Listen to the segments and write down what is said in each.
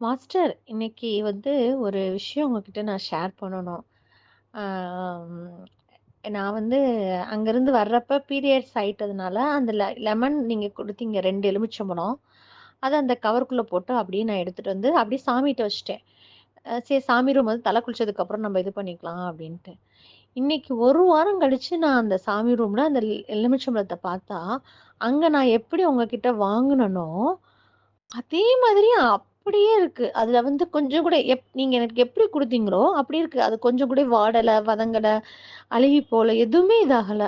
Master, இன்னைக்கு வந்து ஒரு விஷயம் உங்ககிட்ட நான் ஷேர் பண்ணணும். ஆம், நான் வந்து அங்கேருந்து வர்றப்ப பீரியட்ஸ் ஆயிட்டதுனால, அந்த லெ லெமன் நீங்கள் கொடுத்தீங்க ரெண்டு எலுமிச்சம்பழம். அதை அந்த கவருக்குள்ளே போட்டு அப்படியே நான் எடுத்துகிட்டு வந்து, அப்படியே சாமிகிட்ட வச்சுட்டேன். சரி சாமி ரூம் வந்து தலை குளிச்சதுக்கப்புறம் நம்ம இது பண்ணிக்கலாம் அப்படின்ட்டு. இன்னைக்கு ஒரு வாரம் கழிச்சு நான் அந்த சாமி ரூம்ல அந்த எல் எலுமிச்சம்பழத்த பார்த்தா, அங்க நான் எப்படி உங்ககிட்ட வாங்கினனோ அதே மாதிரி அப்படியே இருக்கு. அதுல வந்து கொஞ்சம் கூட எப் நீங்க எனக்கு எப்படி குடுத்தீங்களோ, அப்படி இருக்கு. அது கொஞ்சம் கூட வாடல, வதங்கல, அழுகி போல, எதுவுமே இதாகல.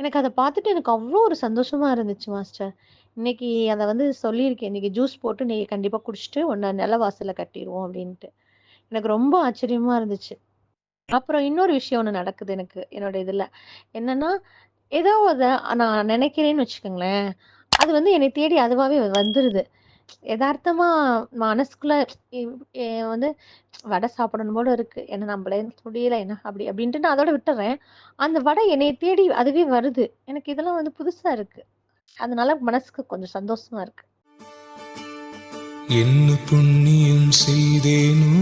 எனக்கு அத பார்த்துட்டு எனக்கு அவ்ளோ ஒரு சந்தோஷமா இருந்துச்சு மாஸ்டர். இன்னைக்கு அத வந்து சொல்லியிருக்கேன். இன்னைக்கு ஜூஸ் போட்டு நீங்க கண்டிப்பா குடிச்சுட்டு உன்ன நில வாசல்ல கட்டிருவோம் அப்படின்ட்டு. எனக்கு ரொம்ப ஆச்சரியமா இருந்துச்சு. அப்புறம் இன்னொரு விஷயம் ஒண்ணு நடக்குது எனக்கு, என்னோட இதுல. என்னன்னா, ஏதோ அத நான் நினைக்கிறேன்னு வச்சுக்கோங்களேன், அது வந்து என்னை தேடி அதுவாவே வந்துருது. எதார்த்தமா மனசுக்குள்ள எ வந்து வடை சாப்பிடணும் போல இருக்கு. ஏன்னா நம்மளே முடியல என்ன அப்படி அப்படின்ட்டு நான் அதோட விட்டுர்றேன். அந்த வடை என்னைய தேடி அதுவே வருது. எனக்கு இதெல்லாம் வந்து புதுசா இருக்கு. அதனால மனசுக்கு கொஞ்சம் சந்தோஷமா இருக்கு. என்ன புண்ணியம் செய்தேனோ